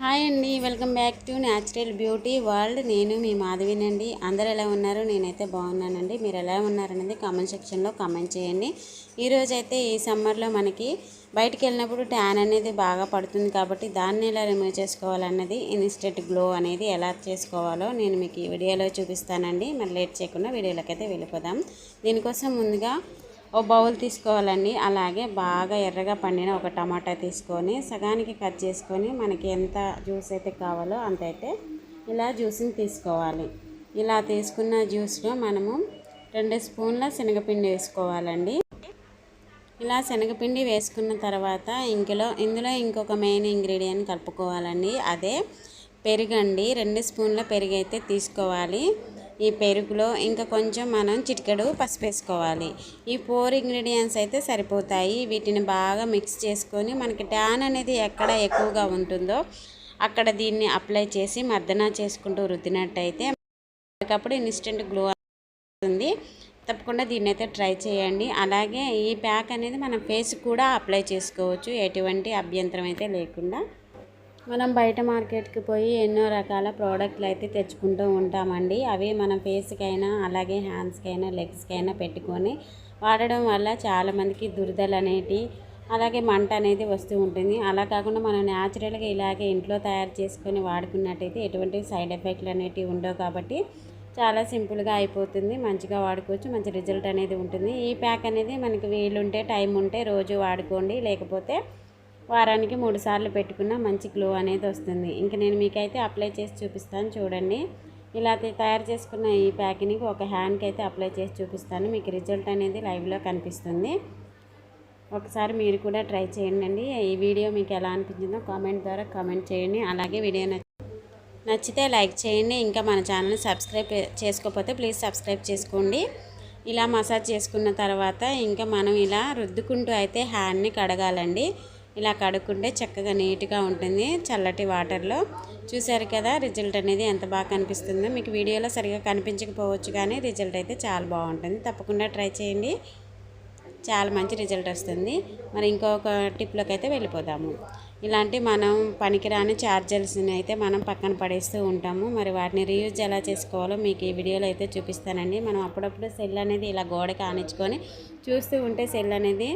Hi అండి welcome back to natural beauty world. నేను మీ మాధవినండి. అందరు ఎలా ఉన్నారు? నేనైతే బాగున్నానండి. మీరు ఎలా ఉన్నారనేది కామెంట్ సెక్షన్లో కామెంట్ చేయండి. ఈరోజు అయితే ఈ సమ్మర్లో మనకి బయటికి వెళ్ళినప్పుడు ట్యాన్ అనేది బాగా పడుతుంది కాబట్టి దాన్ని ఎలా రిమూవ్ చేసుకోవాలన్నది ఇన్స్టెంట్ గ్లో అనేది ఎలా చేసుకోవాలో నేను మీకు ఈ వీడియోలో చూపిస్తానండి. మరి లేట్ చేయకుండా వీడియోలోకి అయితే వెళ్ళిపోదాం. దీనికోసం ముందుగా ఓ బౌల్ తీసుకోవాలండి. అలాగే బాగా ఎర్రగా పండిన ఒక టమాటా తీసుకొని సగానికి కట్ చేసుకొని మనకి ఎంత జ్యూస్ అయితే కావాలో అంత అయితే ఇలా జ్యూస్ని తీసుకోవాలి. ఇలా తీసుకున్న జ్యూస్లో మనము రెండు స్పూన్ల శనగపిండి వేసుకోవాలండి. ఇలా శనగపిండి వేసుకున్న తర్వాత ఇంకలో ఇందులో ఇంకొక మెయిన్ ఇంగ్రీడియంట్ కలుపుకోవాలండి. అదే పెరుగండి. రెండు స్పూన్ల పెరుగు అయితే తీసుకోవాలి. ఈ పెరుగులో ఇంకా కొంచెం మనం చిటికెడు పసుపు వేసుకోవాలి. ఈ ఫోర్ ఇంగ్రీడియంట్స్ అయితే సరిపోతాయి. వీటిని బాగా మిక్స్ చేసుకొని మనకి ట్యాన్ అనేది ఎక్కడ ఎక్కువగా ఉంటుందో అక్కడ దీన్ని అప్లై చేసి మర్దన చేసుకుంటూ రుద్దినట్టయితే అప్పటికప్పుడు ఇన్స్టెంట్ గ్లో అవుతుంది తప్పకుండా దీన్ని అయితే ట్రై చేయండి. అలాగే ఈ ప్యాక్ అనేది మనం ఫేస్ కూడా అప్లై చేసుకోవచ్చు. ఎటువంటి అభ్యంతరం అయితే లేకుండా. మనం బయట మార్కెట్కి పోయి ఎన్నో రకాల ప్రోడక్ట్లు అయితే తెచ్చుకుంటూ ఉంటామండి. అవి మన ఫేస్కైనా అలాగే హ్యాండ్స్కైనా లెగ్స్కైనా పెట్టుకొని వాడడం వల్ల చాలామందికి దురదలు అనేటి అలాగే మంట అనేది వస్తూ ఉంటుంది. అలా కాకుండా మనం న్యాచురల్గా ఇలాగే ఇంట్లో తయారు చేసుకొని వాడుకున్నట్టయితే ఎటువంటి సైడ్ ఎఫెక్ట్లు అనేటివి ఉండవు కాబట్టి చాలా సింపుల్గా అయిపోతుంది. మంచిగా వాడుకోవచ్చు మంచి రిజల్ట్ అనేది ఉంటుంది. ఈ ప్యాక్ అనేది మనకి వీలుంటే టైం ఉంటే రోజు వాడుకోండి. లేకపోతే వారానికి మూడు సార్లు పెట్టుకున్న మంచి గ్లో అనేది వస్తుంది. ఇంకా నేను మీకైతే అప్లై చేసి చూపిస్తాను చూడండి. ఇలా తయారు చేసుకున్న ఈ ప్యాకింగ్ ఒక హ్యాండ్కి అయితే అప్లై చేసి చూపిస్తాను. మీకు రిజల్ట్ అనేది లైవ్లో కనిపిస్తుంది. ఒకసారి మీరు కూడా ట్రై చేయండి ఈ వీడియో మీకు ఎలా అనిపించిందో కామెంట్ ద్వారా కామెంట్ చేయండి. అలాగే వీడియో నచ్చితే లైక్ చేయండి. ఇంకా మన ఛానల్ని సబ్స్క్రైబ్ చేసుకోకపోతే ప్లీజ్ సబ్స్క్రైబ్ చేసుకోండి. ఇలా మసాజ్ చేసుకున్న తర్వాత ఇంకా మనం ఇలా రుద్దుకుంటూ అయితే హ్యాండ్ని కడగాలండి. ఇలా కడుక్కుంటే చక్కగా నీట్గా ఉంటుంది చల్లటి వాటర్లో. చూశారు కదా రిజల్ట్ అనేది ఎంత బాగా కనిపిస్తుందో. మీకు వీడియోలో సరిగా కనిపించకపోవచ్చు కానీ రిజల్ట్ అయితే చాలా బాగుంటుంది. తప్పకుండా ట్రై చేయండి. చాలా మంచి రిజల్ట్ వస్తుంది. మరి ఇంకొక టిప్లోకి అయితే వెళ్ళిపోదాము. ఇలాంటి మనం పనికిరాని ఛార్జర్స్ని అయితే మనం పక్కన పడేస్తూ ఉంటాము. మరి వాటిని రీయూజ్ ఎలా చేసుకోవాలో మీకు ఈ వీడియోలో అయితే చూపిస్తానండి. మనం అప్పుడప్పుడు సెల్ అనేది ఇలా గోడకి ఆనించుకొని చూస్తూ ఉంటే సెల్ అనేది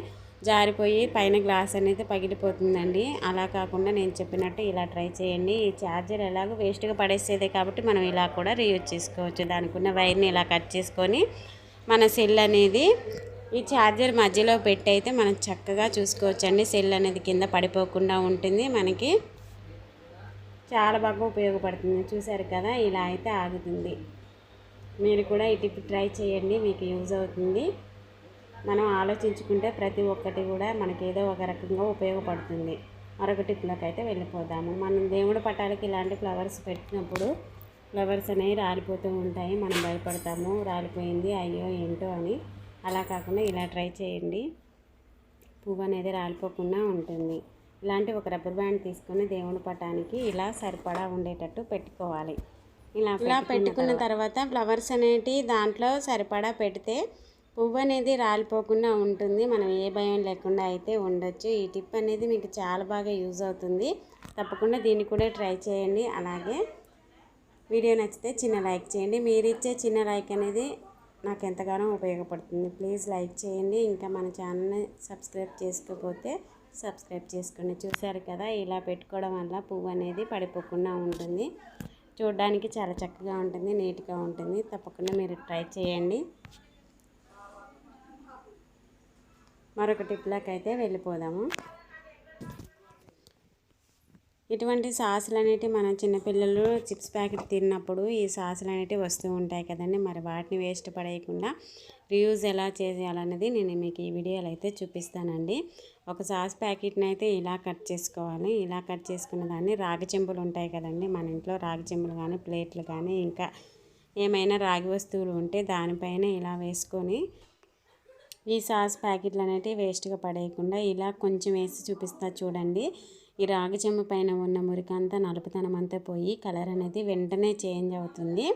జారిపోయి పైన గ్లాస్ అనేది పగిలిపోతుందండి. అలా కాకుండా నేను చెప్పినట్టు ఇలా ట్రై చేయండి. ఈ ఛార్జర్ ఎలాగో వేస్ట్గా పడేసేదే కాబట్టి మనం ఇలా కూడా రీయూజ్ చేసుకోవచ్చు. దానికి ఉన్న వైర్ని ఇలా కట్ చేసుకొని మన సెల్ అనేది ఈ ఛార్జర్ మధ్యలో పెట్టి అయితే మనం చక్కగా చూసుకోవచ్చు అండి సెల్ అనేది కింద పడిపోకుండా ఉంటుంది. మనకి చాలా బాగా ఉపయోగపడుతుంది. చూసారు కదా? ఇలా అయితే ఆగుతుంది. మీరు కూడా ఈ టిప్ ట్రై చేయండి. మీకు యూజ్ అవుతుంది. మనం ఆలోచించుకుంటే ప్రతి ఒక్కటి కూడా మనకి ఏదో ఒక రకంగా ఉపయోగపడుతుంది. మరొక టిప్లోకి అయితే వెళ్ళిపోదాము. మనం దేవుడు పటాలకి ఇలాంటి ఫ్లవర్స్ పెట్టినప్పుడు ఫ్లవర్స్ అనేవి రాలిపోతూ ఉంటాయి. మనం భయపడతాము. రాలిపోయింది అయ్యో ఏంటో అని. అలా కాకుండా ఇలా ట్రై చేయండి. పువ్వు అనేది రాలిపోకుండా ఉంటుంది. ఇలాంటి ఒక రబ్బర్ బ్యాండ్ తీసుకొని దేవుడి పటానికి ఇలా సరిపడా ఉండేటట్టు పెట్టుకోవాలి. ఇలా ఇలా పెట్టుకున్న తర్వాత ఫ్లవర్స్ అనేటి దాంట్లో సరిపడా పెడితే పువ్వు అనేది రాలిపోకుండా ఉంటుంది. మనం ఏ భయం లేకుండా అయితే ఉండొచ్చు. ఈ టిప్ అనేది మీకు చాలా బాగా యూజ్ అవుతుంది. తప్పకుండా దీన్ని కూడా ట్రై చేయండి. అలాగే వీడియో నచ్చితే చిన్న లైక్ చేయండి. మీరు ఇచ్చే చిన్న లైక్ అనేది నాకు ఎంతగానో ఉపయోగపడుతుంది. ప్లీజ్ లైక్ చేయండి. ఇంకా మన ఛానల్ని సబ్స్క్రైబ్ చేసుకోకపోతే సబ్స్క్రైబ్ చేసుకోండి. చూసారు కదా ఇలా పెట్టుకోవడం వల్ల పువ్వు అనేది పడిపోకుండా ఉంటుంది. చూడడానికి చాలా చక్కగా ఉంటుంది నీట్గా ఉంటుంది. తప్పకుండా మీరు ట్రై చేయండి. మరొక టిప్లోకి అయితే వెళ్ళిపోదాము. ఇటువంటి సాసులు అనేటివి మన చిన్నపిల్లలు చిప్స్ ప్యాకెట్ తిన్నప్పుడు ఈ సాసులు అనేటివి వస్తూ ఉంటాయి కదండి. మరి వాటిని వేస్ట్ పడేయకుండా రియూజ్ ఎలా చేయాలన్నది నేను మీకు ఈ వీడియోలో అయితే చూపిస్తానండి. ఒక సాస్ ప్యాకెట్ని అయితే ఇలా కట్ చేసుకోవాలి. ఇలా కట్ చేసుకున్న దాన్ని రాగి చెంబులు ఉంటాయి కదండి. మన ఇంట్లో రాగి చెంబులు కానీ ప్లేట్లు కానీ ఇంకా ఏమైనా రాగి వస్తువులు ఉంటే దానిపైన ఇలా వేసుకొని ఈ సాస్ ప్యాకెట్లు అనేటివి వేస్ట్గా పడేయకుండా ఇలా కొంచెం వేసి చూపిస్తా చూడండి. ఈ రాగి చెమ్మ పైన ఉన్న మురికంతా నలుపుతనం అంతా పోయి కలర్ అనేది వెంటనే చేంజ్ అవుతుంది.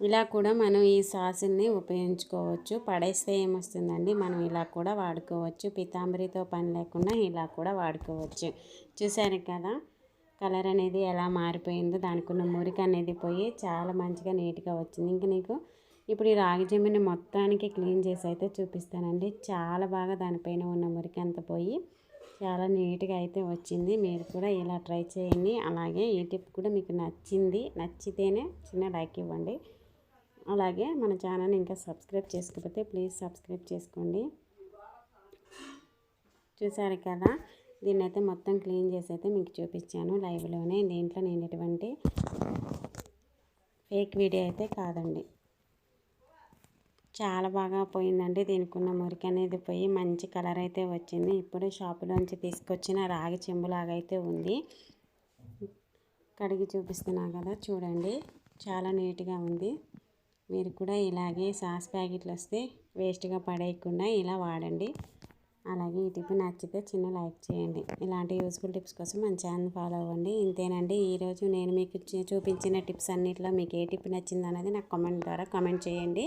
ఇలా కూడా మనం ఈ సాసుల్ని ఉపయోగించుకోవచ్చు. పడేస్తే ఏమొస్తుందండి? మనం ఇలా కూడా వాడుకోవచ్చు. పితాంబరితో పని లేకుండా ఇలా కూడా వాడుకోవచ్చు. చూసారు కదా? కలర్ అనేది ఎలా మారిపోయిందో దానికి ఉన్న మురికి అనేది పోయి చాలా మంచిగా నీట్గా వచ్చింది. ఇంక నీకు ఇప్పుడు ఈ రాగి మొత్తానికి క్లీన్ చేసి అయితే చూపిస్తానండి. చాలా బాగా దానిపైన ఉన్న మురికి అంత పోయి చాలా నీట్గా అయితే వచ్చింది. మీరు కూడా ఇలా ట్రై చేయండి. అలాగే ఈ టిప్ కూడా మీకు నచ్చింది నచ్చితేనే చిన్న లైక్ ఇవ్వండి. అలాగే మన ఛానల్ ఇంకా సబ్స్క్రైబ్ చేసుకోకపోతే ప్లీజ్ సబ్స్క్రైబ్ చేసుకోండి. చూసారు కదా? దీన్ని అయితే మొత్తం క్లీన్ చేసి అయితే మీకు చూపించాను లైవ్లోనే. దీంట్లో నేను ఎటువంటి ఫేక్ వీడియో అయితే కాదండి. చాలా బాగా పోయిందండి. దీనికి ఉన్న మురికి అనేది పోయి మంచి కలర్ అయితే వచ్చింది. ఇప్పుడు షాపులోంచి తీసుకొచ్చిన రాగి చెంబులాగైతే అయితే ఉంది. కడిగి చూపిస్తున్నా కదా చూడండి. చాలా నీట్గా ఉంది. మీరు కూడా ఇలాగే సాస్ ప్యాకెట్లు వస్తే వేస్ట్గా పడేయకుండా ఇలా వాడండి. అలాగే ఈ టిప్ నచ్చితే చిన్న లైక్ చేయండి. ఇలాంటి యూస్ఫుల్ టిప్స్ కోసం మన ఛానల్ ఫాలో అవ్వండి. ఇంతేనండి. ఈరోజు నేను మీకు చూపించిన టిప్స్ అన్నిటిలో మీకు ఏ టిప్ నచ్చింది అనేది నాకు కామెంట్ ద్వారా కామెంట్ చేయండి.